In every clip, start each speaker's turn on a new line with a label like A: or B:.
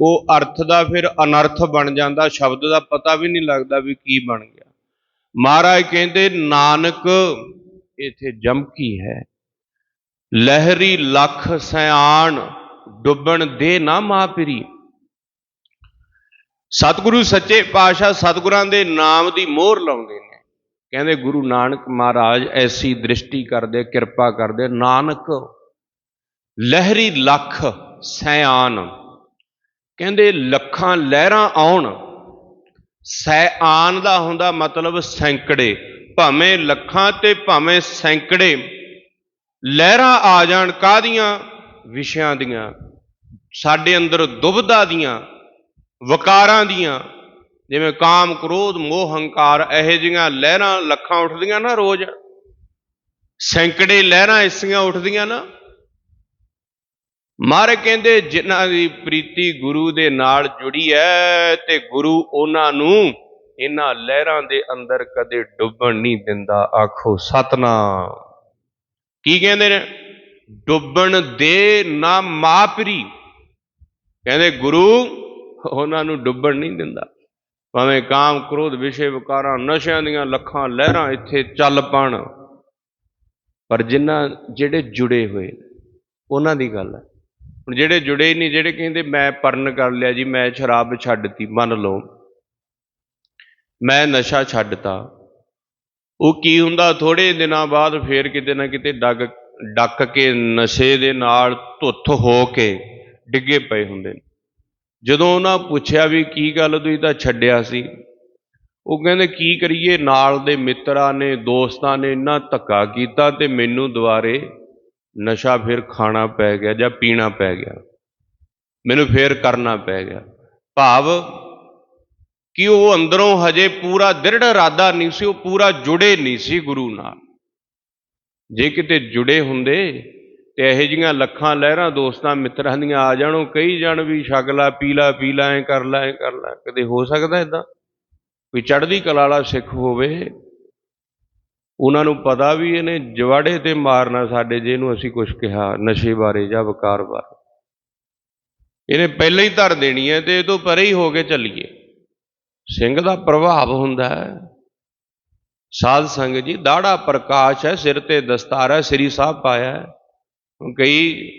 A: ਉਹ ਅਰਥ ਦਾ ਫਿਰ ਅਨਰਥ ਬਣ ਜਾਂਦਾ, ਸ਼ਬਦ ਦਾ ਪਤਾ ਵੀ ਨਹੀਂ ਲੱਗਦਾ ਵੀ ਕੀ ਬਣ ਗਿਆ। ਮਹਾਰਾਜ ਕਹਿੰਦੇ, ਨਾਨਕ ਇਥੇ ਜਮਕੀ ਹੈ। ਲਹਿਰੀ ਲੱਖ ਸਿਆਣ ਡੁੱਬਣ ਦੇ ਨਾ ਮਾਪਰੀ ਸਤਿਗੁਰੂ ਸੱਚੇ ਪਾਤਸ਼ਾਹ ਸਤਿਗੁਰਾਂ ਦੇ ਨਾਮ ਦੀ ਮੋਹਰ ਲਾਉਂਦੇ ਨੇ। ਕਹਿੰਦੇ, ਗੁਰੂ ਨਾਨਕ ਮਹਾਰਾਜ ਐਸੀ ਦ੍ਰਿਸ਼ਟੀ ਕਰਦੇ, ਕਿਰਪਾ ਕਰਦੇ, ਨਾਨਕ ਲਹਿਰੀ ਲੱਖ ਸਿਆਣ ਕਹਿੰਦੇ ਲੱਖਾਂ ਲਹਿਰਾਂ ਆਉਣ ਸੈਆਨ ਦਾ ਹੁੰਦਾ ਮਤਲਬ ਸੈਂਕੜੇ, ਭਾਵੇਂ ਲੱਖਾਂ ਤੇ ਭਾਵੇਂ ਸੈਂਕੜੇ ਲਹਿਰਾਂ ਆ ਜਾਣ ਕਾਦੀਆਂ ਵਿਸ਼ਿਆਂ ਦੀਆਂ, ਸਾਡੇ ਅੰਦਰ ਦੁਬਦਾ ਦੀਆਂ, ਵਕਾਰਾਂ ਦੀਆਂ। ਜਿਵੇਂ ਕਾਮ, ਕ੍ਰੋਧ, ਮੋਹ, ਹੰਕਾਰ, ਇਹੋ ਜਿਹੀਆਂ ਲਹਿਰਾਂ ਲੱਖਾਂ ਉੱਠਦੀਆਂ ਨਾ ਰੋਜ਼। ਸੈਂਕੜੇ ਲਹਿਰਾਂ ਐਸੀਆਂ ਉੱਠਦੀਆਂ ਨਾ। ਮਾਰੇ ਕਹਿੰਦੇ ਜਿਨ੍ਹਾਂ ਦੀ ਪ੍ਰੀਤੀ ਗੁਰੂ ਦੇ ਨਾਲ ਜੁੜੀ ਹੈ ਤੇ ਗੁਰੂ ਉਹਨਾਂ ਨੂੰ ਇਹਨਾਂ ਲਹਿਰਾਂ ਦੇ ਅੰਦਰ ਕਦੇ ਡੁੱਬਣ ਨਹੀਂ ਦਿੰਦਾ। ਆਖੋ, ਸਤਨਾਮ। ਕੀ ਕਹਿੰਦੇ ਨੇ? ਡੁੱਬਣ ਦੇ ਨਾ ਮਾਪਰੀ। ਕਹਿੰਦੇ ਗੁਰੂ ਉਹਨਾਂ ਨੂੰ ਡੁੱਬਣ ਨਹੀਂ ਦਿੰਦਾ। ਭਾਵੇਂ ਕਾਮ ਕ੍ਰੋਧ ਵਿਸ਼ੇ ਵਿਕਾਰਾਂ ਨਸ਼ਿਆਂ ਦੀਆਂ ਲੱਖਾਂ ਲਹਿਰਾਂ ਇੱਥੇ ਚੱਲ ਪਣ, ਪਰ ਜਿਨ੍ਹਾਂ ਜਿਹੜੇ ਜੁੜੇ ਹੋਏ ਉਹਨਾਂ ਦੀ ਗੱਲ ਹੈ ਹੁਣ ਜਿਹੜੇ ਜੁੜੇ ਹੀ ਨਹੀਂ, ਜਿਹੜੇ ਕਹਿੰਦੇ ਮੈਂ ਪਰਨ ਕਰ ਲਿਆ ਜੀ, ਮੈਂ ਸ਼ਰਾਬ ਛੱਡਤੀ ਮੰਨ ਲਓ। ਮੈਂ ਨਸ਼ਾ ਛੱਡਤਾ। ਉਹ ਕੀ ਹੁੰਦਾ? ਥੋੜੇ ਦਿਨਾਂ ਬਾਅਦ ਫੇਰ ਕਿਤੇ ਨਾ ਕਿਤੇ ਡੱਗ, ਡੱਕ ਕੇ ਨਸ਼ੇ ਦੇ ਨਾਲ ਧੁੱਤ ਹੋ ਕੇ ਡਿੱਗੇ ਪਏ ਹੁੰਦੇ ਨੇ। ਜਦੋਂ ਉਹਨਾਂ ਪੁੱਛਿਆ ਵੀ ਕੀ ਗੱਲ ਤੁਸੀਂ ਤਾਂ ਛੱਡਿਆ ਸੀ? ਉਹ ਕਹਿੰਦੇ, ਕੀ ਕਰੀਏ? ਨਾਲ ਦੇ ਮਿੱਤਰਾਂ ਨੇ, ਦੋਸਤਾਂ ਨੇ ਇੰਨਾ ਧੱਕਾ ਕੀਤਾ ਤੇ ਮੈਨੂੰ ਦੁਬਾਰੇ ਨਸ਼ਾ ਫਿਰ ਖਾਣਾ ਪੈ ਗਿਆ ਜਾਂ ਪੀਣਾ ਪੈ ਗਿਆ। ਮੈਨੂੰ ਫਿਰ ਕਰਨਾ ਪੈ ਗਿਆ। ਭਾਵ ਕਿ ਉਹ ਅੰਦਰੋਂ ਹਜੇ ਪੂਰਾ ਦ੍ਰਿੜ ਇਰਾਦਾ ਨਹੀਂ ਸੀ, ਉਹ ਪੂਰਾ ਜੁੜੇ ਨਹੀਂ ਸੀ ਗੁਰੂ ਨਾਲ। ਜੇ ਕਿਤੇ ਜੁੜੇ ਹੁੰਦੇ ਤੇ ਇਹੋ ਜੀਆਂ ਲੱਖਾਂ ਲਹਿਰਾਂ ਦੋਸਤਾਂ ਮਿੱਤਰਾਂ ਦੀਆਂ ਆ ਜਾਣ ਉਹ ਕਈ ਜਾਣ ਵੀ ਛਗਲਾ ਪੀਲਾ ਪੀਲਾ ਐ ਕਰ ਲੈ, ਐ ਕਰ ਲੈ, ਕਦੇ ਹੋ ਸਕਦਾ ਇਦਾਂ ਕੋਈ ਚੜ੍ਹਦੀ ਕਲਾ ਵਾਲਾ ਸਿੱਖ ਹੋਵੇ ਉਹਨਾਂ ਨੂੰ ਪਤਾ ਵੀ ਇਹਨੇ ਜਵਾੜੇ ਤੇ ਮਾਰਨਾ ਸਾਡੇ ਜੇ ਇਹਨੂੰ ਅਸੀਂ ਕੁਝ ਕਿਹਾ, ਨਸ਼ੇ ਬਾਰੇ ਜਾਂ ਵਕਾਰ ਬਾਰੇ। ਇਹਨੇ ਪਹਿਲਾਂ ਹੀ ਧਰ ਦੇਣੀ ਹੈ ਤੇ ਇਹ ਤੋਂ ਪਰੇ ਹੀ ਹੋ ਕੇ ਚੱਲੀਏ। ਸਿੰਘ ਦਾ ਪ੍ਰਭਾਵ ਹੁੰਦਾ ਹੈ। ਸਾਧ ਸੰਗ ਜੀ, ਦਾੜਾ ਪ੍ਰਕਾਸ਼ ਹੈ, ਸਿਰ ਤੇ ਦਸਤਾਰ ਹੈ, ਸ੍ਰੀ ਸਾਹਿਬ ਪਾਇਆ ਹੈ। ਕਈ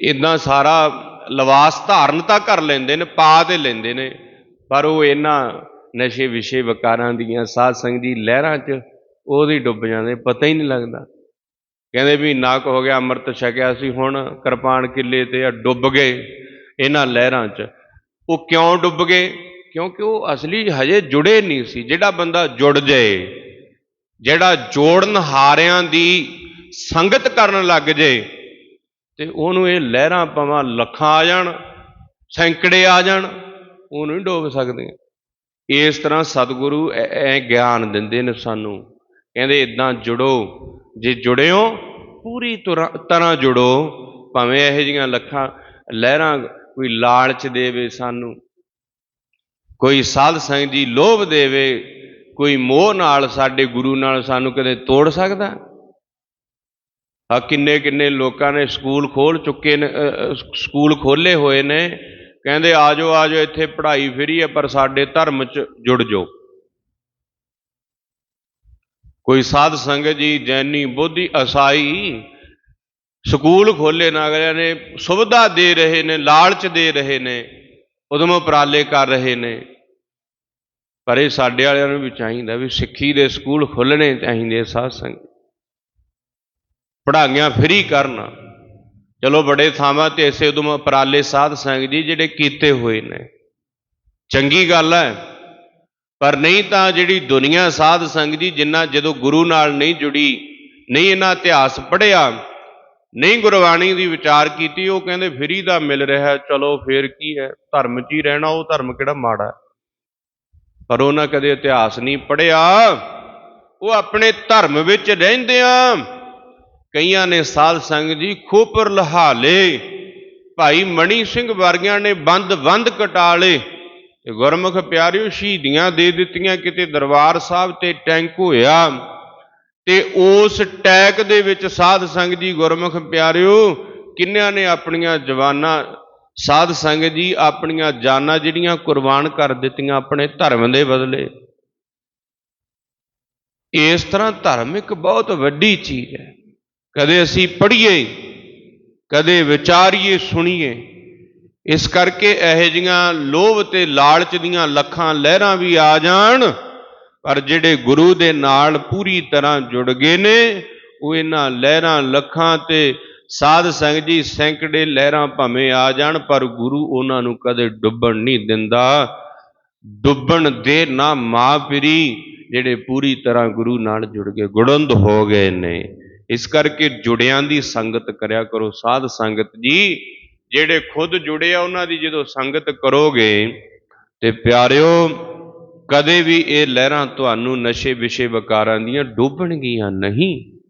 A: ਇਦਾਂ ਸਾਰਾ ਲਿਬਾਸ ਧਾਰਨ ਤਾਂ ਕਰ ਲੈਂਦੇ ਨੇ, ਪਾ ਤੇ ਲੈਂਦੇ ਨੇ, ਪਰ ਉਹ ਇਹਨਾਂ ਨਸ਼ੇ ਵਿਸ਼ੇ ਵਕਾਰਾਂ ਦੀਆਂ ਸਾਧ ਸੰਗ ਦੀ ਲਹਿਰਾਂ 'ਚ ਉਹਦੀ ਡੁੱਬ ਜਾਂਦੇ, ਪਤਾ ਹੀ ਨਹੀਂ ਲੱਗਦਾ। ਕਹਿੰਦੇ ਵੀ ਨਾਕ ਹੋ ਗਿਆ, ਅੰਮ੍ਰਿਤ ਛਕਿਆ ਸੀ, ਹੁਣ ਕਿਰਪਾਨ ਕਿੱਲੇ ਤੇ ਆ, ਡੁੱਬ ਗਏ ਇਹਨਾਂ ਲਹਿਰਾਂ 'ਚ। ਉਹ ਕਿਉਂ ਡੁੱਬ ਗਏ? ਕਿਉਂਕਿ ਉਹ ਅਸਲੀ ਹਜੇ ਜੁੜੇ ਨਹੀਂ ਸੀ। ਜਿਹੜਾ ਬੰਦਾ ਜੁੜ ਜਾਏ, ਜਿਹੜਾ ਜੋੜਨ ਹਾਰਿਆਂ ਦੀ ਸੰਗਤ ਕਰਨ ਲੱਗ ਜੇ ਤੇ ਉਹਨੂੰ ਇਹ ਲਹਿਰਾਂ ਪਵਾਂ ਲੱਖਾਂ ਆ ਜਾਣ, ਸੈਂਕੜੇ ਆ ਜਾਣ ਉਹਨੂੰ ਨਹੀਂ ਡੋਬ ਸਕਦੇ ਇਸ ਤਰ੍ਹਾਂ ਸਤਿਗੁਰੂ ਐ ਐ ਗਿਆਨ ਦਿੰਦੇ ਨੇ ਸਾਨੂੰ। ਕਹਿੰਦੇ ਇਦਾਂ ਜੁੜੋ, ਜੇ ਜੁੜਿਓ, ਪੂਰੀ ਤੁਰਾ- ਤਰ੍ਹਾਂ ਜੁੜੋ, ਭਾਵੇਂ ਇਹੋ ਜੀਆਂ ਲੱਖਾਂ, ਲਹਿਰਾਂ ਕੋਈ ਲਾਲਚ ਦੇਵੇ ਸਾਨੂੰ, ਕੋਈ ਸਾਧ ਸੰਗ ਜੀ ਲੋਭ ਦੇਵੇ, ਕੋਈ ਮੋਹ ਨਾਲ ਸਾਡੇ ਗੁਰੂ ਨਾਲ ਸਾਨੂੰ ਕਦੇ ਤੋੜ ਸਕਦਾ? ਆ ਕਿੰਨੇ ਕਿੰਨੇ ਲੋਕਾਂ ਨੇ ਸਕੂਲ ਖੋਲ ਚੁੱਕੇ ਨੇ ਸਕੂਲ ਖੋਲੇ ਹੋਏ ਨੇ, ਕਹਿੰਦੇ ਆਜੋ ਆਜੋ ਇੱਥੇ ਪੜ੍ਹਾਈ ਫਰੀ ਹੈ ਪਰ ਸਾਡੇ ਧਰਮ 'ਚ ਜੁੜ ਜਾਓ। ਕੋਈ ਸਾਧ ਸੰਗਤ ਜੀ ਜੈਨੀ ਬੋਧੀ ਅਸਾਈ ਸਕੂਲ ਖੋਲੇ ਨਾਗਰਿਆਂ ਨੇ, ਸੁਵਿਧਾ ਦੇ ਰਹੇ ਨੇ, ਲਾਲਚ ਦੇ ਰਹੇ ਨੇ, ਉਦਮ ਉਪਰਾਲੇ ਕਰ ਰਹੇ ਨੇ। ਪਰ ਇਹ ਸਾਡੇ ਵਾਲਿਆਂ ਨੂੰ ਵੀ ਚਾਹੀਦਾ ਵੀ ਸਿੱਖੀ ਦੇ ਸਕੂਲ ਖੁੱਲਣੇ ਚਾਹੀਦੇ ਸਾਧ ਸੰਗਤ। ਪੜ੍ਹਾਈਆਂ ਫਰੀ ਕਰਨ। ਚਲੋ ਬੜੇ ਥਾਵਾਂ ਤੇ ਐਸੇ ਉਦਮ ਉਪਰਾਲੇ ਸਾਧ ਸੰਗਤ ਜੀ ਜਿਹੜੇ ਕੀਤੇ ਹੋਏ ਨੇ। ਚੰਗੀ ਗੱਲ ਹੈ। ਪਰ ਨਹੀਂ ਤਾਂ ਜਿਹੜੀ ਦੁਨੀਆ ਸਾਧ ਸੰਗਤ ਜੀ, ਜਿੰਨਾ ਜਦੋਂ ਗੁਰੂ ਨਾਲ ਨਹੀਂ ਜੁੜੀ, ਨਹੀਂ ਇਹਨਾਂ ਇਤਿਹਾਸ ਪੜ੍ਹਿਆ, ਨਹੀਂ ਗੁਰਬਾਣੀ ਦੀ ਵਿਚਾਰ ਕੀਤੀ, ਉਹ ਕਹਿੰਦੇ ਫਰੀ ਦਾ ਮਿਲ ਰਿਹਾ, ਚਲੋ ਫੇਰ ਕੀ ਹੈ? ਧਰਮ 'ਚ ਹੀ ਰਹਿਣਾ, ਉਹ ਧਰਮ ਕਿਹੜਾ ਮਾੜਾ ਪਰ ਉਹਨਾਂ ਕਦੇ ਇਤਿਹਾਸ ਨਹੀਂ ਪੜ੍ਹਿਆ। ਉਹ ਆਪਣੇ ਧਰਮ ਵਿੱਚ ਰਹਿੰਦਿਆਂ ਕਈਆਂ ਨੇ ਸਾਧ ਸੰਗਤ ਜੀ ਖੋਪਰ ਲਹਾਲੇ ਭਾਈ ਮਣੀ ਸਿੰਘ ਵਰਗਿਆਂ ਨੇ ਬੰਦ ਬੰਦ ਕਟਾਲੇ ਗੁਰਮੁਖ ਪਿਆਰਿਓ, ਸ਼ਹੀਦੀਆਂ ਦੇ ਦਿੱਤੀਆਂ ਕਿਤੇ ਦਰਬਾਰ ਸਾਹਿਬ ਤੇ ਟੈਂਕ ਹੋਇਆ ਤੇ ਉਸ ਟੈਕ ਦੇ ਵਿੱਚ ਸਾਧ ਸੰਗਤ ਜੀ ਗੁਰਮੁਖ ਪਿਆਰਿਓ, ਕਿੰਨਿਆਂ ਨੇ ਆਪਣੀਆਂ ਜਵਾਨਾਂ, ਸਾਧ ਸੰਗਤ ਜੀ ਆਪਣੀਆਂ ਜਾਨਾਂ ਜਿਹੜੀਆਂ ਕੁਰਬਾਨ ਕਰ ਦਿੱਤੀਆਂ ਆਪਣੇ ਧਰਮ ਦੇ ਬਦਲੇ। ਇਸ ਤਰ੍ਹਾਂ ਧਰਮ ਇੱਕ ਬਹੁਤ ਵੱਡੀ ਚੀਜ਼ ਹੈ। ਕਦੇ ਅਸੀਂ ਪੜ੍ਹੀਏ, ਕਦੇ ਵਿਚਾਰੀਏ, ਸੁਣੀਏ ਇਸ ਕਰਕੇ ਇਹੋ ਜੀਆਂ ਲੋਭ ਤੇ ਲਾਲਚ ਦੀਆਂ ਲੱਖਾਂ ਲਹਿਰਾਂ ਵੀ ਆ ਜਾਣ, ਪਰ ਜਿਹੜੇ ਗੁਰੂ ਦੇ ਨਾਲ ਪੂਰੀ ਤਰ੍ਹਾਂ ਜੁੜ ਗਏ ਨੇ, ਉਹ ਇਹਨਾਂ ਲਹਿਰਾਂ ਲੱਖਾਂ ਤੇ ਸਾਧ ਸੰਗ ਜੀ ਸੈਂਕੜੇ ਲਹਿਰਾਂ ਭਾਵੇਂ ਆ ਜਾਣ, ਪਰ ਗੁਰੂ ਉਹਨਾਂ ਨੂੰ ਕਦੇ ਡੁੱਬਣ ਨਹੀਂ ਦਿੰਦਾ। ਡੁੱਬਣ ਦੇ ਨਾ ਮਾਪਰੀ ਜਿਹੜੇ ਪੂਰੀ ਤਰ੍ਹਾਂ ਗੁਰੂ ਨਾਲ ਜੁੜ ਗਏ, ਗੁੜੰਦ ਹੋ ਗਏ ਨੇ। ਇਸ ਕਰਕੇ ਜੁੜਿਆਂ ਦੀ ਸੰਗਤ ਕਰਿਆ ਕਰੋ, ਸਾਧ ਸੰਗਤ ਜੀ। ਜਿਹੜੇ ਖੁਦ ਜੁੜੇ ਆ, ਉਹਨਾਂ ਦੀ ਜਦੋਂ ਸੰਗਤ ਕਰੋਗੇ, ਤੇ ਪਿਆਰਿਓ, ਕਦੇ ਵੀ ਇਹ ਲਹਿਰਾਂ ਤੁਹਾਨੂੰ ਨਸ਼ੇ ਵਿਸ਼ੇ ਵਿਕਾਰਾਂ ਦੀਆਂ ਡੋਬਣਗੀਆਂ ਨਹੀਂ।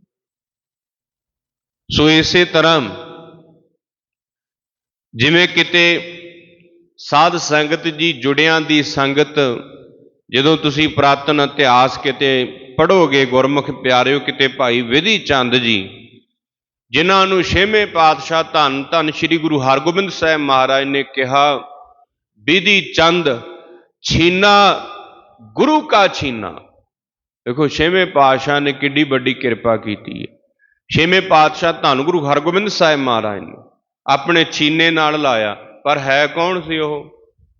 A: ਸੋ ਇਸੇ ਤਰ੍ਹਾਂ, ਜਿਵੇਂ ਕਿਤੇ ਸਾਧ ਸੰਗਤ ਜੀ ਜੁੜਿਆਂ ਦੀ ਸੰਗਤ, ਜਦੋਂ ਤੁਸੀਂ ਪ੍ਰਾਤਨ ਇਤਿਹਾਸ ਕਿਤੇ ਪੜੋਗੇ ਗੁਰਮੁਖ ਪਿਆਰਿਓ, ਕਿਤੇ ਭਾਈ ਵਿਧੀ ਚੰਦ ਜੀ ਜਿਨ੍ਹਾਂ ਨੂੰ ਛੇਵੇਂ ਪਾਤਸ਼ਾਹ ਧੰਨ ਧੰਨ ਸ੍ਰੀ ਗੁਰੂ ਹਰਗੋਬਿੰਦ ਸਾਹਿਬ ਮਹਾਰਾਜ ਨੇ ਕਿਹਾ, ਵਿਧੀ ਚੰਦ, ਛੀਨਾ, ਗੁਰੂ ਕਾ ਛੀਨਾ। ਦੇਖੋ, ਛੇਵੇਂ ਪਾਤਸ਼ਾਹ ਨੇ ਕਿੱਡੀ ਵੱਡੀ ਕਿਰਪਾ ਕੀਤੀ ਹੈ। ਛੇਵੇਂ ਪਾਤਸ਼ਾਹ ਧੰਨ ਗੁਰੂ ਹਰਗੋਬਿੰਦ ਸਾਹਿਬ ਮਹਾਰਾਜ ਨੇ ਆਪਣੇ ਛੀਨੇ ਨਾਲ ਲਾਇਆ, ਪਰ ਹੈ ਕੌਣ ਸੀ ਉਹ?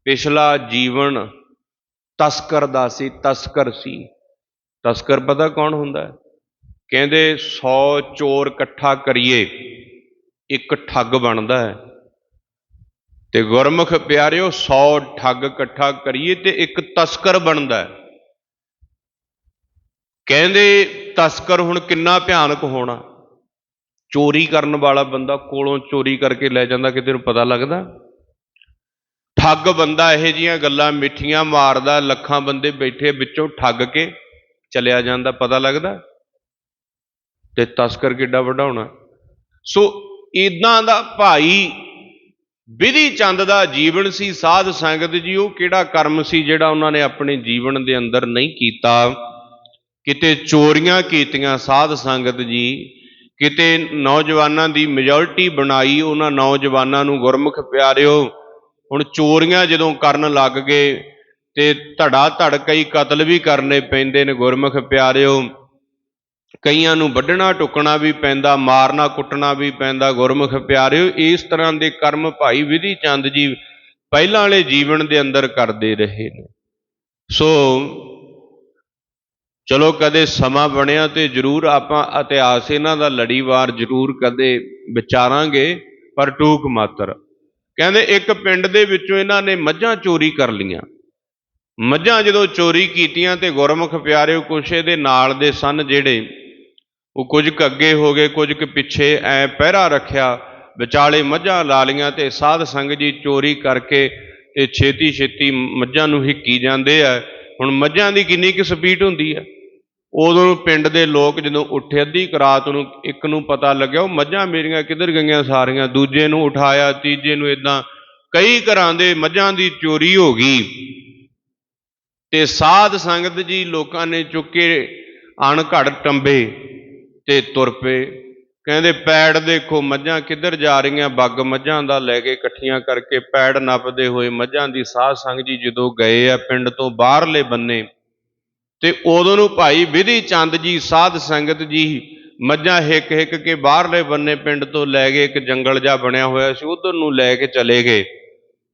A: ਪਿਛਲਾ ਜੀਵਨ ਤਸਕਰ ਦਾ ਸੀ, ਤਸਕਰ ਸੀ। ਤਸਕਰ ਪਤਾ ਕੌਣ ਹੁੰਦਾ ਹੈ? ਕਹਿੰਦੇ 100 ਚੋਰ ਇਕੱਠਾ ਕਰੀਏ, ਇੱਕ ਠੱਗ ਬਣਦਾ ਹੈ। ਤੇ ਗੁਰਮੁਖ ਪਿਆਰਿਓ 100 ਠੱਗ ਇਕੱਠਾ ਕਰੀਏ ਤੇ ਇੱਕ ਤਸਕਰ ਬਣਦਾ ਹੈ। ਕਹਿੰਦੇ ਤਸਕਰ ਹੁਣ ਕਿੰਨਾ ਭਿਆਨਕ ਹੋਣਾ। ਚੋਰੀ ਕਰਨ ਵਾਲਾ ਬੰਦਾ ਕੋਲੋਂ ਚੋਰੀ ਕਰਕੇ ਲੈ ਜਾਂਦਾ, ਕਿਤੇ ਨੂੰ ਪਤਾ ਲੱਗਦਾ? ਠੱਗ ਬੰਦਾ ਇਹੋ ਜੀਆਂ ਗੱਲਾਂ ਮਿੱਠੀਆਂ ਮਾਰਦਾ, ਲੱਖਾਂ ਬੰਦੇ ਬੈਠੇ ਵਿੱਚੋਂ ਠੱਗ ਕੇ ਚਲਿਆ ਜਾਂਦਾ, ਪਤਾ ਲੱਗਦਾ? ਤੇ ਤਸਕਰ ਕਿੱਡਾ ਵੱਡਾ ਹੋਣਾ। ਸੋ ਇਦਾਂ ਦਾ ਭਾਈ ਵਿਧੀ ਚੰਦ ਦਾ ਜੀਵਨ ਸੀ, ਸਾਧ ਸੰਗਤ ਜੀ, ਉਹ ਕਿਹੜਾ ਕਰਮ ਸੀ ਜਿਹੜਾ ਉਹਨਾਂ ਨੇ ਆਪਣੇ ਜੀਵਨ ਦੇ ਅੰਦਰ ਨਹੀਂ ਕੀਤਾ? ਕਿਤੇ ਚੋਰੀਆਂ ਕੀਤੀਆਂ ਸਾਧ ਸੰਗਤ ਜੀ, ਕਿਤੇ ਨੌਜਵਾਨਾਂ ਦੀ ਮੈਜੋਰਟੀ ਬਣਾਈ, ਉਹਨਾਂ ਨੌਜਵਾਨਾਂ ਨੂੰ ਗੁਰਮੁਖ ਪਿਆਰਿਓ, ਹੁਣ ਚੋਰੀਆਂ ਜਦੋਂ ਕਰਨ ਲੱਗ ਗਏ ਤੇ ਧੜਾ ਧੜ ਕਈ ਕਤਲ ਵੀ ਕਰਨੇ ਪੈਂਦੇ ਨੇ ਗੁਰਮੁਖ ਪਿਆਰਿਓ ਕਈਆਂ ਨੂੰ ਵੱਢਣਾ ਟੁਕਣਾ ਵੀ ਪੈਂਦਾ, ਮਾਰਨਾ ਕੁੱਟਣਾ ਵੀ ਪੈਂਦਾ, ਗੁਰਮੁਖ ਪਿਆਰਿਓ, ਇਸ ਤਰ੍ਹਾਂ ਦੇ ਕਰਮ ਭਾਈ ਵਿਧੀ ਚੰਦ ਜੀ ਪਹਿਲਾਂ ਵਾਲੇ ਜੀਵਨ ਦੇ ਅੰਦਰ ਕਰਦੇ ਰਹੇ ਨੇ। ਸੋ ਚਲੋ ਕਦੇ ਸਮਾਂ ਬਣਿਆ ਤੇ ਜ਼ਰੂਰ ਆਪਾਂ ਇਤਿਹਾਸ ਇਹਨਾਂ ਦਾ ਲੜੀਵਾਰ ਜ਼ਰੂਰ ਕਦੇ ਵਿਚਾਰਾਂਗੇ, ਪਰ ਟੂਕ ਮਾਤਰ। ਕਹਿੰਦੇ ਇੱਕ ਪਿੰਡ ਦੇ ਵਿੱਚੋਂ ਇਹਨਾਂ ਨੇ ਮੱਝਾਂ ਚੋਰੀ ਕਰ ਲੀਆਂ ਮੱਝਾਂ ਜਦੋਂ ਚੋਰੀ ਕੀਤੀਆਂ ਤੇ ਗੁਰਮੁਖ ਪਿਆਰਿਓ ਕੁਛ ਇਹਦੇ ਨਾਲ ਦੇ ਸਨ ਜਿਹੜੇ ਉਹ ਕੁਝ ਕੁ ਅੱਗੇ ਹੋ ਗਏ, ਕੁਝ ਕੁ ਪਿੱਛੇ ਐ ਪਹਿਰਾ ਰੱਖਿਆ, ਵਿਚਾਲੇ ਮੱਝਾਂ ਲਾ ਲੀਆਂ ਤੇ ਸਾਧ ਸੰਗਤ ਜੀ ਚੋਰੀ ਕਰਕੇ ਤੇ ਛੇਤੀ ਛੇਤੀ ਮੱਝਾਂ ਨੂੰ ਹਿੱਕੀ ਜਾਂਦੇ ਆ। ਹੁਣ ਮੱਝਾਂ ਦੀ ਕਿੰਨੀ ਕੁ ਸਪੀਡ ਹੁੰਦੀ ਆ? ਉਦੋਂ ਪਿੰਡ ਦੇ ਲੋਕ ਜਦੋਂ ਉੱਠੇ, ਅੱਧੀ ਕੁ ਰਾਤ ਨੂੰ ਇੱਕ ਨੂੰ ਪਤਾ ਲੱਗਿਆ, ਉਹ ਮੱਝਾਂ ਮੇਰੀਆਂ ਕਿੱਧਰ ਗਈਆਂ ਸਾਰੀਆਂ, ਦੂਜੇ ਨੂੰ ਉਠਾਇਆ, ਤੀਜੇ ਨੂੰ ਇਦਾਂ ਕਈ ਘਰਾਂ ਦੇ ਮੱਝਾਂ ਦੀ ਚੋਰੀ ਹੋ ਗਈ। ਤੇ ਸਾਧ ਸੰਗਤ ਜੀ ਲੋਕਾਂ ਨੇ ਚੁੱਕੇ ਅਣਘੜ ਟੰਬੇ। ਤੇ ਤੁਰ ਪਏ। ਕਹਿੰਦੇ, ਪੈੜ ਦੇਖੋ, ਮੱਝਾਂ ਕਿੱਧਰ ਜਾ ਰਹੀਆਂ? ਬੱਗ ਮੱਝਾਂ ਦਾ ਲੈ ਕੇ ਇਕੱਠੀਆਂ ਕਰਕੇ ਪੈੜ ਨੱਪਦੇ ਹੋਏ ਮੱਝਾਂ ਦੀ ਸਾਧ ਸੰਗਤ ਜੀ ਜਦੋਂ ਗਏ ਆ ਪਿੰਡ ਤੋਂ ਬਾਹਰਲੇ ਬੰਨੇ, ਤੇ ਉਦੋਂ ਨੂੰ ਭਾਈ ਵਿਧੀ ਚੰਦ ਜੀ, ਸਾਧ ਸੰਗਤ ਜੀ, ਮੱਝਾਂ ਹਿੱਕ ਹਿੱਕ ਕੇ ਬਾਹਰਲੇ ਬੰਨੇ ਪਿੰਡ ਤੋਂ ਲੈ ਗਏ ਇੱਕ ਜੰਗਲ ਜਿਹਾ ਬਣਿਆ ਹੋਇਆ ਸੀ, ਉਧਰ ਨੂੰ ਲੈ ਕੇ ਚਲੇ ਗਏ।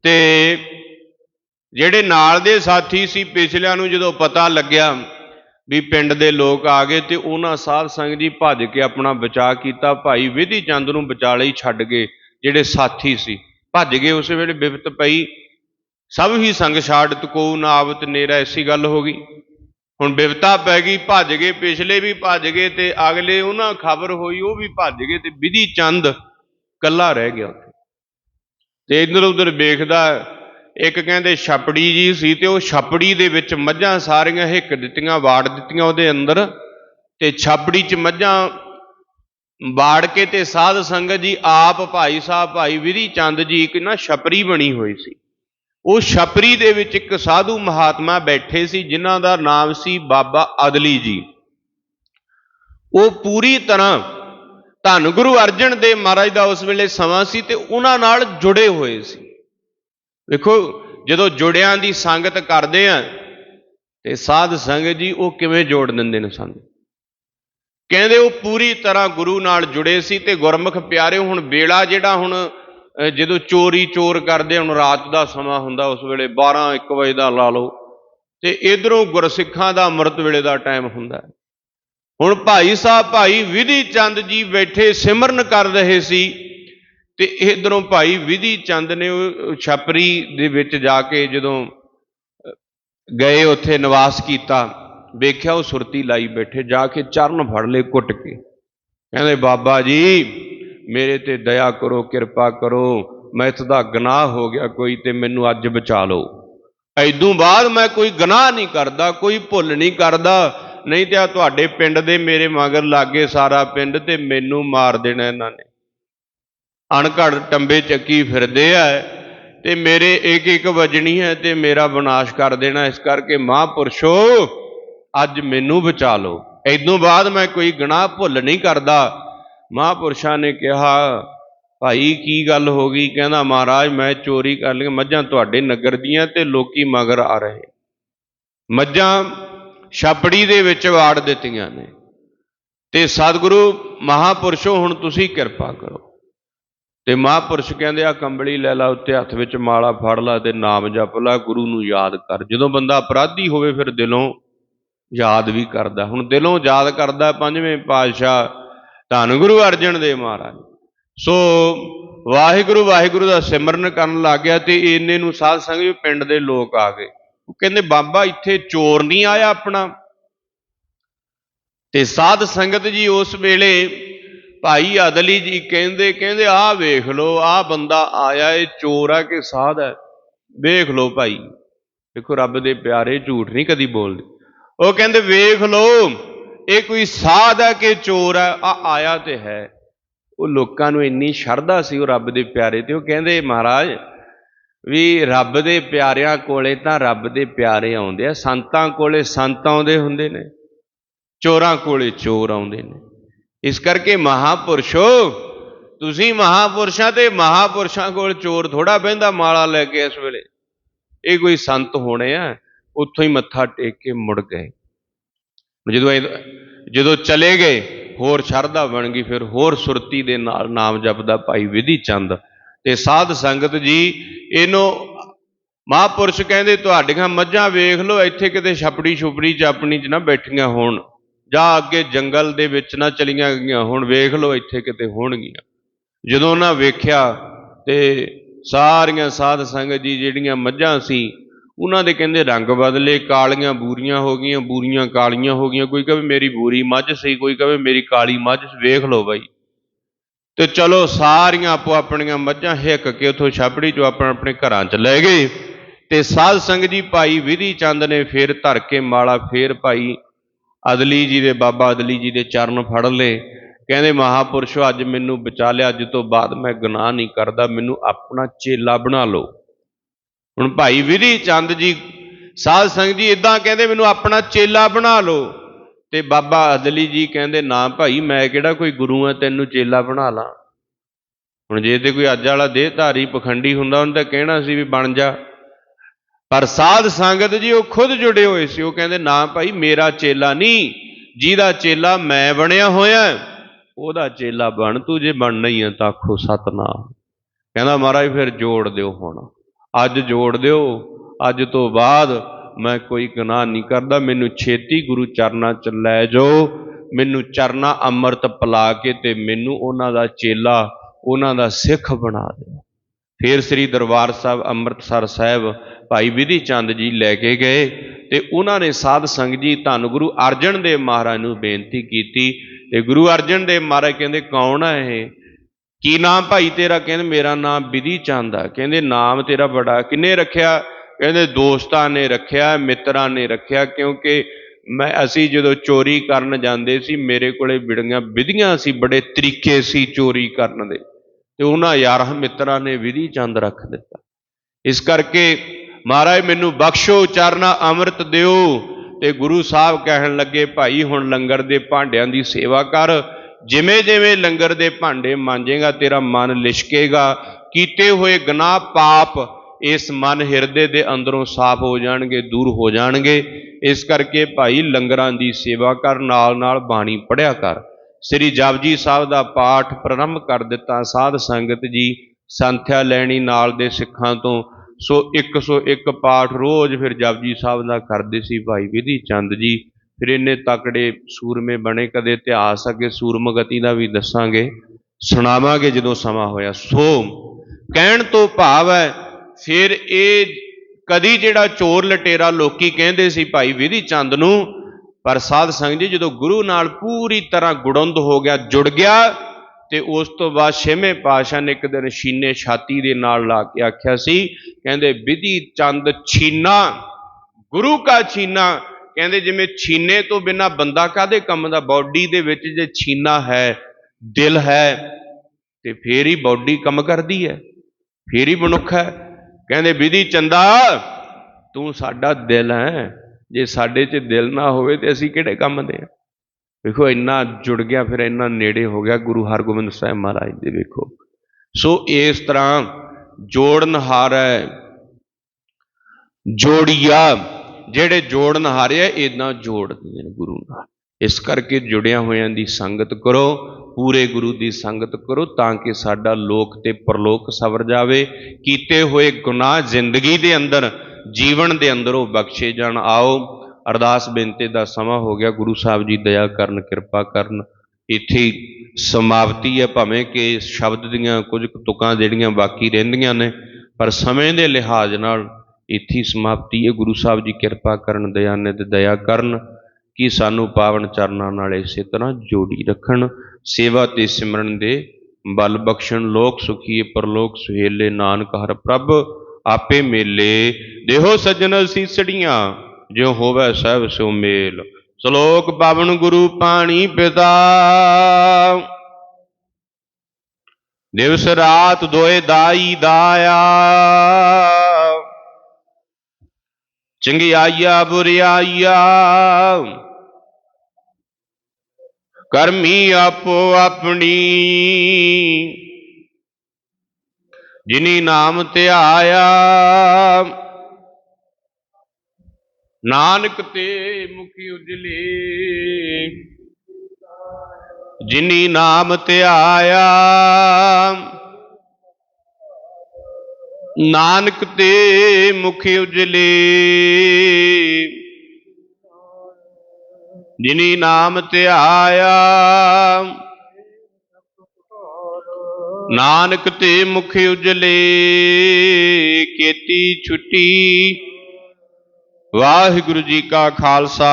A: ਤੇ ਜਿਹੜੇ ਨਾਲ ਦੇ ਸਾਥੀ ਸੀ, ਪਿਛਲਿਆਂ ਨੂੰ ਜਦੋਂ ਪਤਾ ਲੱਗਿਆ ਵੀ ਪਿੰਡ ਦੇ ਲੋਕ ਆ ਗਏ ਤੇ ਉਹਨਾਂ ਸਾਧ ਸੰਗਤ ਜੀ ਭੱਜ ਕੇ ਆਪਣਾ ਬਚਾਅ ਕੀਤਾ। ਭਾਈ ਵਿਧੀ ਚੰਦ ਨੂੰ ਵਿਚਾਲੇ ਹੀ ਛੱਡ ਗਏ, ਜਿਹੜੇ ਸਾਥੀ ਸੀ। ਭੱਜ ਗਏ ਉਸੇ ਵੇਲੇ ਬਿਪਤ ਪਈ। ਸਭ ਹੀ ਸੰਗ ਛਾੜਤ ਕੋ ਨਾ ਆਵਤ ਨੇਰਾ, ਐਸੀ ਗੱਲ ਹੋ ਗਈ। ਹੁਣ ਬਿਪਤਾ ਪੈ ਗਈ, ਭੱਜ ਗਏ, ਪਿਛਲੇ ਵੀ ਭੱਜ ਗਏ ਤੇ ਅਗਲੇ ਉਹਨਾਂ ਖਬਰ ਹੋਈ, ਉਹ ਵੀ ਭੱਜ ਗਏ ਤੇ ਵਿਧੀ ਚੰਦ ਕੱਲਾ ਰਹਿ ਗਿਆ ਉੱਥੇ। ਤੇ ਇਧਰ ਉਧਰ ਵੇਖਦਾ ਇੱਕ ਕਹਿੰਦੇ ਛਪੜੀ ਜੀ ਸੀ ਤੇ ਉਹ ਛਪੜੀ ਦੇ ਵਿੱਚ ਮੱਝਾਂ ਸਾਰੀਆਂ ਹਿੱਕ ਦਿੱਤੀਆਂ, ਵਾੜ ਦਿੱਤੀਆਂ ਉਹਦੇ ਅੰਦਰ ਤੇ ਛਪੜੀ 'ਚ ਮੱਝਾਂ ਵਾੜ ਕੇ ਤੇ ਸਾਧ ਸੰਗਤ ਜੀ, ਆਪ ਭਾਈ ਸਾਹਿਬ, ਭਾਈ ਵਿਧੀ ਚੰਦ ਜੀ ਇੱਕ ਨਾ ਛਪਰੀ ਬਣੀ ਹੋਈ ਸੀ। ਉਹ ਛਪਰੀ ਦੇ ਵਿੱਚ ਇੱਕ ਸਾਧੂ ਮਹਾਤਮਾ ਬੈਠੇ ਸੀ, ਜਿਨ੍ਹਾਂ ਦਾ ਨਾਮ ਸੀ ਬਾਬਾ ਅਦਲੀ ਜੀ। ਉਹ ਪੂਰੀ ਤਰ੍ਹਾਂ ਧੰਨ ਗੁਰੂ ਅਰਜਨ ਦੇਵ ਮਹਾਰਾਜ ਦਾ ਉਸ ਵੇਲੇ ਸਮਾਂ ਸੀ ਤੇ ਉਹਨਾਂ ਨਾਲ ਜੁੜੇ ਹੋਏ ਸੀ। ਵੇਖੋ ਜਦੋਂ ਜੁੜਿਆਂ ਦੀ ਸੰਗਤ ਕਰਦੇ ਆ, ਤੇ ਸਾਧ ਸੰਗਤ ਜੀ ਉਹ ਕਿਵੇਂ ਜੋੜ ਦਿੰਦੇ ਨੇ ਸਾਨੂੰ? ਕਹਿੰਦੇ ਉਹ ਪੂਰੀ ਤਰ੍ਹਾਂ ਗੁਰੂ ਨਾਲ ਜੁੜੇ ਸੀ ਤੇ ਗੁਰਮੁਖ ਪਿਆਰੇ, ਹੁਣ ਵੇਲਾ ਜਿਹੜਾ ਹੁਣ ਜਦੋਂ ਚੋਰੀ ਚੋਰ ਕਰਦੇ, ਹੁਣ ਰਾਤ ਦਾ ਸਮਾਂ ਹੁੰਦਾ ਉਸ ਵੇਲੇ 12 1 ਵਜੇ ਦਾ ਲਾ ਲਓ, ਤੇ ਇਧਰੋਂ ਗੁਰਸਿੱਖਾਂ ਦਾ ਅੰਮ੍ਰਿਤ ਵੇਲੇ ਦਾ ਟਾਈਮ ਹੁੰਦਾ। ਹੁਣ ਭਾਈ ਸਾਹਿਬ, ਭਾਈ ਵਿਧੀ ਚੰਦ ਜੀ ਬੈਠੇ, ਸਿਮਰਨ ਕਰ ਰਹੇ ਸੀ ਤੇ ਇਧਰੋਂ ਭਾਈ ਵਿਧੀ ਚੰਦ ਨੇ ਉਹ ਦੇ ਵਿੱਚ ਜਾ ਕੇ ਜਦੋਂ ਗਏ ਉੱਥੇ ਨਿਵਾਸ ਕੀਤਾ, ਵੇਖਿਆ ਉਹ ਸੁਰਤੀ ਲਾਈ ਬੈਠੇ, ਜਾ ਕੇ ਚਰਨ ਫੜ ਲਏ ਕੁੱਟ ਕੇ। ਕਹਿੰਦੇ, ਬਾਬਾ ਜੀ, ਮੇਰੇ ਤੇ ਦਇਆ ਕਰੋ, ਕਿਰਪਾ ਕਰੋ ਮੈਥ ਦਾ ਗੁਨਾਹ ਹੋ ਗਿਆ, ਕੋਈ ਤੇ ਮੈਨੂੰ ਅੱਜ ਬਚਾ ਲਓ। ਐਦੋਂ ਬਾਅਦ ਮੈਂ ਕੋਈ ਗੁਨਾਹ ਨਹੀਂ ਕਰਦਾ, ਕੋਈ ਭੁੱਲ ਨਹੀਂ ਕਰਦਾ, ਨਹੀਂ ਤੇ ਆ ਤੁਹਾਡੇ ਪਿੰਡ ਦੇ ਮੇਰੇ ਮਗਰ ਲਾਗੇ ਸਾਰਾ ਪਿੰਡ ਤੇ ਮੈਨੂੰ ਮਾਰ ਦੇਣਾ ਇਹਨਾਂ ਨੇ। ਅਣਘੜ ਟੰਬੇ ਚੱਕੀ ਫਿਰਦੇ ਆ ਤੇ ਮੇਰੇ ਇੱਕ ਇੱਕ ਵਜਣੀ ਹੈ ਤੇ ਮੇਰਾ ਵਿਨਾਸ਼ ਕਰ ਦੇਣਾ, ਇਸ ਕਰਕੇ ਮਹਾਂਪੁਰਸ਼ੋ, ਅੱਜ ਮੈਨੂੰ ਬਚਾ ਲਓ। ਐਦੋਂ ਬਾਅਦ ਮੈਂ ਕੋਈ ਗੁਨਾਹ ਭੁੱਲ ਨਹੀਂ ਕਰਦਾ। ਮਹਾਂਪੁਰਸ਼ਾਂ ਨੇ ਕਿਹਾ, ਭਾਈ, ਕੀ ਗੱਲ ਹੋ ਗਈ? ਕਹਿੰਦਾ, ਮਹਾਰਾਜ, ਮੈਂ ਚੋਰੀ ਕਰ ਲਈ ਮੱਝਾਂ ਤੁਹਾਡੇ ਨਗਰ ਦੀਆਂ ਤੇ ਲੋਕੀ ਮਗਰ ਆ ਰਹੇ। ਮੱਝਾਂ ਛਾਪੜੀ ਦੇ ਵਿੱਚ ਵਾੜ ਦਿੱਤੀਆਂ ਨੇ ਤੇ ਸਤਿਗੁਰੂ ਮਹਾਪੁਰਸ਼ੋ, ਹੁਣ ਤੁਸੀਂ ਕਿਰਪਾ ਕਰੋ। ਤੇ ਮਹਾਪੁਰਸ਼ ਕਹਿੰਦੇ ਆ ਕੰਬਲੀ ਲੈ ਲਾ, ਉੱਤੇ ਹੱਥ ਵਿੱਚ ਮਾਲਾ ਫੜ ਲਾ ਤੇ ਨਾਮ ਜਪ ਲਾ, ਗੁਰੂ ਨੂੰ ਯਾਦ ਕਰ। ਜਦੋਂ ਬੰਦਾ ਅਪਰਾਧੀ ਹੋਵੇ ਫਿਰ ਦਿਲੋਂ ਯਾਦ ਵੀ ਕਰਦਾ। ਹੁਣ ਦਿਲੋਂ ਯਾਦ ਕਰਦਾ ਪੰਜਵੇਂ ਪਾਤਸ਼ਾਹ ਧੰਨ ਗੁਰੂ ਅਰਜਨ ਦੇਵ ਮਹਾਰਾਜ। ਸੋ ਵਾਹਿਗੁਰੂ ਵਾਹਿਗੁਰੂ ਦਾ ਸਿਮਰਨ ਕਰਨ ਲੱਗ ਗਿਆ ਤੇ ਇੰਨੇ ਨੂੰ ਸਾਧ ਸੰਗਤ ਜੀ ਪਿੰਡ ਦੇ ਲੋਕ ਆ ਗਏ। ਉਹ ਕਹਿੰਦੇ, ਬਾਬਾ, ਇੱਥੇ ਚੋਰ ਨਹੀਂ ਆਇਆ ਆਪਣਾ? ਤੇ ਸਾਧ ਸੰਗਤ ਜੀ ਉਸ ਵੇਲੇ ਭਾਈ ਅਦਲੀ ਜੀ ਕਹਿੰਦੇ ਕਹਿੰਦੇ, ਆਹ ਵੇਖ ਲਓ, ਆਹ ਬੰਦਾ ਆਇਆ, ਇਹ ਚੋਰ ਆ ਕਿ ਸਾਧ ਹੈ ਵੇਖ ਲਓ ਭਾਈ, ਦੇਖੋ ਰੱਬ ਦੇ ਪਿਆਰੇ ਝੂਠ ਨਹੀਂ ਕਦੀ ਬੋਲਦੇ। ਉਹ ਕਹਿੰਦੇ, ਵੇਖ ਲਓ, ਇਹ ਕੋਈ ਸਾਧ ਹੈ ਕਿ ਚੋਰ ਹੈ ਆ ਆਇਆ ਤੇ ਹੈ। ਉਹ ਲੋਕਾਂ ਨੂੰ ਇੰਨੀ ਸ਼ਰਧਾ ਸੀ ਉਹ ਰੱਬ ਦੇ ਪਿਆਰੇ ਤੇ। ਉਹ ਕਹਿੰਦੇ, ਮਹਾਰਾਜ, ਵੀ ਰੱਬ ਦੇ ਪਿਆਰਿਆਂ ਕੋਲੇ ਤਾਂ ਰੱਬ ਦੇ ਪਿਆਰੇ ਆਉਂਦੇ ਆ, ਸੰਤਾਂ ਕੋਲੇ ਸੰਤ ਆਉਂਦੇ ਹੁੰਦੇ ਨੇ, ਚੋਰਾਂ ਕੋਲੇ ਚੋਰ ਆਉਂਦੇ ਨੇ। ਇਸ ਕਰਕੇ ਮਹਾਪੁਰਸ਼ੋ, ਤੁਸੀਂ ਮਹਾਪੁਰਸ਼ਾਂ ਤੇ ਮਹਾਪੁਰਸ਼ਾਂ ਕੋਲ ਚੋਰ ਥੋੜਾ ਬਹਿੰਦਾ ਮਾਲਾ ਲੈ ਕੇ ਇਸ ਵੇਲੇ। ਇਹ ਕੋਈ ਸੰਤ ਹੋਣੇ ਆ, ਉੱਥੋਂ ਹੀ ਮੱਥਾ ਟੇਕ ਕੇ ਮੁੜ ਗਏ। ਜਦੋਂ ਜਦੋਂ ਚਲੇ ਗਏ, ਹੋਰ ਸ਼ਰਧਾ ਬਣ ਗਈ, ਫਿਰ ਹੋਰ ਸੁਰਤੀ ਦੇ ਨਾਲ ਨਾਮ ਜਪਦਾ ਭਾਈ ਵਿਧੀ ਚੰਦ। ਤੇ ਸਾਧ ਸੰਗਤ ਜੀ, ਇਹਨੂੰ ਮਹਾਪੁਰਸ਼ ਕਹਿੰਦੇ, ਤੁਹਾਡੀਆਂ ਮੱਝਾਂ ਵੇਖ ਲਓ, ਇੱਥੇ ਕਿਤੇ ਛਪੜੀ ਛੁਪੜੀ ਚ ਆਪਣੀ ਚ ਨਾ ਬੈਠੀਆਂ ਹੋਣ। ਜਾਂ ਅੱਗੇ ਜੰਗਲ ਦੇ ਵਿੱਚ ਨਾ ਚਲੀਆਂ ਗਈਆਂ ਹੁਣ ਵੇਖ ਲਓ ਇੱਥੇ ਕਿਤੇ ਹੋਣਗੀਆਂ। ਜਦੋਂ ਉਹਨਾਂ ਵੇਖਿਆ ਤੇ ਸਾਰੀਆਂ ਸਾਧ ਸੰਗਤ ਜੀ ਜਿਹੜੀਆਂ ਮੱਝਾਂ ਸੀ ਉਹਨਾਂ ਦੇ ਕਹਿੰਦੇ ਰੰਗ ਬਦਲੇ ਕਾਲੀਆਂ ਬੂਰੀਆਂ ਹੋ ਗਈਆਂ ਬੂਰੀਆਂ ਕਾਲੀਆਂ ਹੋ ਗਈਆਂ। ਕੋਈ ਕਹੇ ਮੇਰੀ ਬੂਰੀ ਮੱਝ ਸੀ ਕੋਈ ਕਹੇ ਮੇਰੀ ਕਾਲੀ ਮੱਝ ਸੀ, ਵੇਖ ਲਓ ਬਾਈ। ਤੇ ਚਲੋ ਸਾਰੀਆਂ ਆਪੋ ਆਪਣੀਆਂ ਮੱਝਾਂ ਹਿੱਕ ਕੇ ਉਥੋਂ ਛਾਪੜੀ ਚੋਂ ਆਪਣੇ ਆਪਣੇ ਘਰਾਂ ਚ ਲੈ ਗਏ। ਤੇ ਸਾਧ ਸੰਗਤ ਜੀ ਭਾਈ ਵਿਧੀ ਚੰਦ ਨੇ ਫੇਰ ਧਰ ਕੇ ਮਾਲਾ ਫੇਰ ਭਾਈ ਅਦਲੀ ਜੀ ਦੇ ਬਾਬਾ ਅਦਲੀ ਜੀ ਦੇ ਚਰਨ ਫੜ ਲਏ। ਕਹਿੰਦੇ, ਮਹਾਪੁਰਸ਼ੋ, ਅੱਜ ਮੈਨੂੰ ਬਚਾ ਲਿਆ, ਅੱਜ ਤੋਂ ਬਾਅਦ ਮੈਂ ਗੁਨਾਹ ਨਹੀਂ ਕਰਦਾ, ਮੈਨੂੰ ਆਪਣਾ ਚੇਲਾ ਬਣਾ ਲਓ। ਹੁਣ ਭਾਈ ਵਿਧੀ ਚੰਦ ਜੀ, ਸਾਧ ਸੰਗਤ ਜੀ ਇਦਾਂ ਕਹਿੰਦੇ, ਮੈਨੂੰ ਆਪਣਾ ਚੇਲਾ ਬਣਾ ਲਓ। ਤੇ ਬਾਬਾ ਅਦਲੀ ਜੀ ਕਹਿੰਦੇ, ਨਾ ਭਾਈ, ਮੈਂ ਕਿਹੜਾ ਕੋਈ ਗੁਰੂ ਆ, ਤੈਨੂੰ ਚੇਲਾ ਬਣਾ ਲਾਂ। ਹੁਣ ਜੇ ਤੇ ਕੋਈ ਅੱਜ ਵਾਲਾ ਦੇਹਧਾਰੀ ਪਖੰਡੀ ਹੁੰਦਾ, ਉਹਨੇ ਤਾਂ ਕਹਿਣਾ ਸੀ ਵੀ ਬਣ ਜਾ। ਪਰ ਸਾਧ ਸੰਗਤ ਜੀ, ਉਹ ਖੁਦ ਜੁੜੇ ਹੋਏ ਸੀ। ਉਹ ਕਹਿੰਦੇ, ਨਾ ਭਾਈ, ਮੇਰਾ ਚੇਲਾ ਨਹੀਂ। ਜਿਹਦਾ ਚੇਲਾ ਮੈਂ ਬਣਿਆ ਹੋਇਆ ਉਹਦਾ ਚੇਲਾ ਬਣ। ਤੂੰ ਜੇ ਬਣਨਾ ਹੀ ਹੈ, ਤਾਂ ਆਖੋ ਸਤਨਾਮ। ਕਹਿੰਦਾ, ਮਹਾਰਾਜ, ਫਿਰ ਜੋੜ ਦਿਓ ਹੁਣ। ਅੱਜ ਜੋੜ ਦਿਓ। ਅੱਜ ਤੋਂ ਬਾਅਦ ਮੈਂ ਕੋਈ ਗੁਨਾਹ ਨਹੀਂ ਕਰਦਾ। ਮੈਨੂੰ ਛੇਤੀ ਗੁਰੂ ਚਰਨਾਂ ਚ ਲੈ ਜਾਓ। ਮੈਨੂੰ ਚਰਨਾ ਅੰਮ੍ਰਿਤ ਪਿਲਾ ਕੇ ਤੇ ਮੈਨੂੰ ਉਹਨਾਂ ਦਾ ਚੇਲਾ, ਉਹਨਾਂ ਦਾ ਸਿੱਖ ਬਣਾ ਦਿਓ। ਫਿਰ ਸ੍ਰੀ ਦਰਬਾਰ ਸਾਹਿਬ, ਅੰਮ੍ਰਿਤਸਰ ਸਾਹਿਬ ਭਾਈ ਵਿਧੀ ਚੰਦ ਜੀ ਲੈ ਕੇ ਗਏ ਤੇ ਉਹਨਾਂ ਨੇ ਸਾਧ ਸੰਗਤ ਜੀ ਧੰਨ ਗੁਰੂ ਅਰਜਨ ਦੇਵ ਮਹਾਰਾਜ ਨੂੰ ਬੇਨਤੀ ਕੀਤੀ ਤੇ ਗੁਰੂ ਅਰਜਨ ਦੇਵ ਮਹਾਰਾਜ ਕਹਿੰਦੇ, ਕੌਣ ਹੈ ਇਹ? ਕੀ ਨਾਮ ਭਾਈ ਤੇਰਾ? ਕਹਿੰਦੇ, ਮੇਰਾ ਨਾਮ ਵਿਧੀ ਚੰਦ ਆ। ਕਹਿੰਦੇ, ਨਾਮ ਤੇਰਾ ਬੜਾ ਕਿੰਨੇ ਰੱਖਿਆ? ਕਹਿੰਦੇ, ਦੋਸਤਾਂ ਨੇ ਰੱਖਿਆ, ਮਿੱਤਰਾਂ ਨੇ ਰੱਖਿਆ, ਕਿਉਂਕਿ ਮੈਂ, ਅਸੀਂ ਜਦੋਂ ਚੋਰੀ ਕਰਨ ਜਾਂਦੇ ਸੀ, ਮੇਰੇ ਕੋਲੇ ਬਿੜੀਆਂ ਵਿਧੀਆਂ ਸੀ, ਬੜੇ ਤਰੀਕੇ ਸੀ ਚੋਰੀ ਕਰਨ ਦੇ। ਤੇ ਉਹਨਾਂ ਯਾਰਾਂ ਮਿੱਤਰਾਂ ਨੇ ਵਿਧੀ ਚੰਦ ਰੱਖ ਦਿੱਤਾ। ਇਸ ਕਰਕੇ ਮਹਾਰਾਜ ਮੈਨੂੰ ਬਖਸ਼ੋ, ਚਰਨਾ ਅੰਮ੍ਰਿਤ ਦਿਓ ਤੇ ਗੁਰੂ ਸਾਹਿਬ ਕਹਿਣ ਲੱਗੇ, ਭਾਈ, ਹੁਣ ਲੰਗਰ ਦੇ ਭਾਂਡਿਆਂ ਦੀ ਸੇਵਾ ਕਰ। ਜਿਵੇਂ ਜਿਵੇਂ ਲੰਗਰ ਦੇ ਭਾਂਡੇ ਮਾਂਜੇਗਾ, ਤੇਰਾ ਮਨ ਲਿਸ਼ਕੇਗਾ। ਕੀਤੇ ਹੋਏ ਗੁਨਾਹ ਪਾਪ ਇਸ ਮਨ ਹਿਰਦੇ ਦੇ ਅੰਦਰੋਂ ਸਾਫ਼ ਹੋ ਜਾਣਗੇ, ਦੂਰ ਹੋ ਜਾਣਗੇ। ਇਸ ਕਰਕੇ ਭਾਈ, ਲੰਗਰਾਂ ਦੀ ਸੇਵਾ ਕਰ ਨਾਲ ਨਾਲ ਬਾਣੀ ਪੜਿਆ ਕਰ। ਸ੍ਰੀ ਜਪਜੀ ਸਾਹਿਬ ਦਾ ਪਾਠ ਪ੍ਰਾਰੰਭ ਕਰ ਦਿੱਤਾ ਸਾਧ ਸੰਗਤ ਜੀ, ਸੰਥਿਆ ਲੈਣੀ ਨਾਲ ਦੇ ਸਿੱਖਾਂ ਤੋਂ। ਸੋ 101 ਪਾਠ ਰੋਜ਼ ਫਿਰ ਜਪਜੀ ਸਾਹਿਬ ਦਾ ਕਰਦੇ ਸੀ ਭਾਈ ਵਿਧੀ ਚੰਦ ਜੀ। ਫਿਰ ਇੰਨੇ ਤਕੜੇ ਸੂਰਮੇ ਬਣੇ, ਕਦੇ ਇਤਿਹਾਸ ਅੱਗੇ ਸੂਰਮਗਤੀ ਦਾ ਵੀ ਦੱਸਾਂਗੇ, ਸੁਣਾਵਾਂਗੇ ਜਦੋਂ ਸਮਾਂ ਹੋਇਆ। ਸੋ ਕਹਿਣ ਤੋਂ ਭਾਵ ਹੈ, ਫਿਰ ਇਹ ਕਦੀ ਜਿਹੜਾ ਚੋਰ ਲਟੇਰਾ ਲੋਕੀ ਕਹਿੰਦੇ ਸੀ ਭਾਈ ਵਿਧੀ ਚੰਦ ਨੂੰ ਪਰ ਸਾਧ ਸੰਗਤ ਜੀ, ਜਦੋਂ ਗੁਰੂ ਨਾਲ ਪੂਰੀ ਤਰ੍ਹਾਂ ਗੁੜੰਦ ਹੋ ਗਿਆ, ਜੁੜ ਗਿਆ, ਤੇ ਉਸ ਤੋਂ ਬਾਅਦ ਛੇਵੇਂ ਪਾਸ਼ਾ ਨੇ ਇੱਕ ਦਿਨ ਛੀਨੇ ਛਾਤੀ ਦੇ ਨਾਲ ਲਾ ਕੇ ਆਖਿਆ ਸੀ, ਕਹਿੰਦੇ, ਵਿਧੀ ਚੰਦ ਛੀਨਾ, ਗੁਰੂ ਕਾ ਛੀਨਾ। ਕਹਿੰਦੇ, ਜਿਵੇਂ ਛੀਨੇ ਤੋਂ ਬਿਨਾ ਬੰਦਾ ਕਾਦੇ ਕੰਮ ਦਾ? ਬਾਡੀ ਦੇ ਵਿੱਚ ਜੇ ਛੀਨਾ ਹੈ, ਦਿਲ ਹੈ, ਤੇ ਫੇਰ ਹੀ ਬਾਡੀ ਕੰਮ ਕਰਦੀ ਹੈ, ਫੇਰ ਹੀ ਮਨੁੱਖ ਹੈ। ਕਹਿੰਦੇ, ਵਿਧੀ ਚੰਦਾ, ਤੂੰ ਸਾਡਾ ਦਿਲ ਹੈ। ਜੇ ਸਾਡੇ 'ਚ ਦਿਲ ਨਾ ਹੋਵੇ ਤੇ ਅਸੀਂ ਕਿਹੜੇ ਕੰਮ ਦੇ ਆ? ਵੇਖੋ, ਇੰਨਾ ਜੁੜ ਗਿਆ, ਫਿਰ ਇੰਨਾ ਨੇੜੇ ਹੋ ਗਿਆ ਗੁਰੂ ਹਰਗੋਬਿੰਦ ਸਾਹਿਬ ਮਹਾਰਾਜ ਦੇ, ਵੇਖੋ। ਸੋ ਇਸ ਤਰ੍ਹਾਂ ਜੋੜਨਹਾਰ ਹੈ ਜੋੜੀਆ, ਜਿਹੜੇ ਜੋੜਨ ਹਾਰੇ ਆ ਇਦਾਂ ਜੋੜਦੇ ਨੇ ਗੁਰੂ ਨਾਲ। ਇਸ ਕਰਕੇ ਜੁੜਿਆ ਹੋਇਆਂ ਦੀ ਸੰਗਤ ਕਰੋ, ਪੂਰੇ ਗੁਰੂ ਦੀ ਸੰਗਤ ਕਰੋ, ਤਾਂ ਕਿ ਸਾਡਾ ਲੋਕ ਤੇ ਪਰਲੋਕ ਸਵਰ ਜਾਵੇ। ਕੀਤੇ ਹੋਏ ਗੁਨਾਹ ਜ਼ਿੰਦਗੀ ਦੇ ਅੰਦਰ ਜੀਵਨ ਦੇ ਅੰਦਰੋਂ ਬਖਸ਼ੇ ਜਾਣ। ਆਓ, ਅਰਦਾਸ ਬੇਨਤੀ ਦਾ ਸਮਾਂ ਹੋ ਗਿਆ। ਗੁਰੂ ਸਾਹਿਬ ਜੀ ਦਇਆ ਕਰਨ, ਕਿਰਪਾ ਕਰਨ। ਇੱਥੇ ਸਮਾਪਤੀ ਹੈ, ਭਾਵੇਂ ਕਿ ਸ਼ਬਦ ਦੀਆਂ ਕੁਝ ਕੁ ਤੁਕਾਂ ਜਿਹੜੀਆਂ ਬਾਕੀ ਰਹਿੰਦੀਆਂ ਨੇ, ਪਰ ਸਮੇਂ ਦੇ ਲਿਹਾਜ਼ ਨਾਲ ਇੱਥੇ ਸਮਾਪਤੀ ਹੈ। ਗੁਰੂ ਸਾਹਿਬ ਜੀ ਕਿਰਪਾ ਕਰਨ ਦਇਆਨੇ ਤੇ ਦਇਆ ਕਰਨ, ਕਿ ਸਾਨੂੰ ਪਾਵਨ ਚਰਨਾਂ ਨਾਲ ਇਸੇ ਤਰ੍ਹਾਂ ਜੋੜੀ ਰੱਖਣ। ਸੇਵਾ ਤੇ ਸਿਮਰਨ ਦੇ ਬਲ ਬਖਸ਼ਣ। ਲੋਕ ਸੁਖੀਏ ਪਰਲੋਕ ਸੁਹੇਲੇ। ਨਾਨਕ ਹਰ ਪ੍ਰਭ ਆਪੇ ਮੇਲੇ। ਦੇਹੋ ਸੱਜਣ ਸੀਸੜੀਆਂ ਜਿਉ ਹੋਵੇ ਸਹਿਬ ਸੋ ਮੇਲ। ਸ਼ਲੋਕ ਪਾਵਨ ਗੁਰੂ ਪਾਣੀ ਪਿਤਾ। ਦਿਵਸ ਰਾਤ ਦੋਏ ਦਾਈ ਦਾਇਆ। ਚੰਗਿਆਈਆ ਬੁਰਿਆਈਆ ਕਰਮੀ ਆਪੋ ਆਪਣੀ। ਜਿਨੀ ਨਾਮ ਧਿਆਇਆ, ਨਾਨਕ ਤੇ ਮੁਖੀ ਉਜਲੇ। ਜਿਨੀ ਨਾਮ ਧਿਆਇਆ, ਨਾਨਕ ਤੇ ਮੁਖੀ ਉਜਲੇ। ਜਿਨੀ ਨਾਮ ਧਿਆਇਆ ਨਾਨਕ ਤੇ ਮੁਖ ਉਜਲੇ ਕੀਤੀ ਛੁੱਟੀ। ਵਾਹਿਗੁਰੂ ਜੀ ਕਾ ਖਾਲਸਾ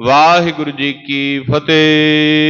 A: ਵਾਹਿਗੁਰੂ ਜੀ ਕੀ ਫਤਿਹ।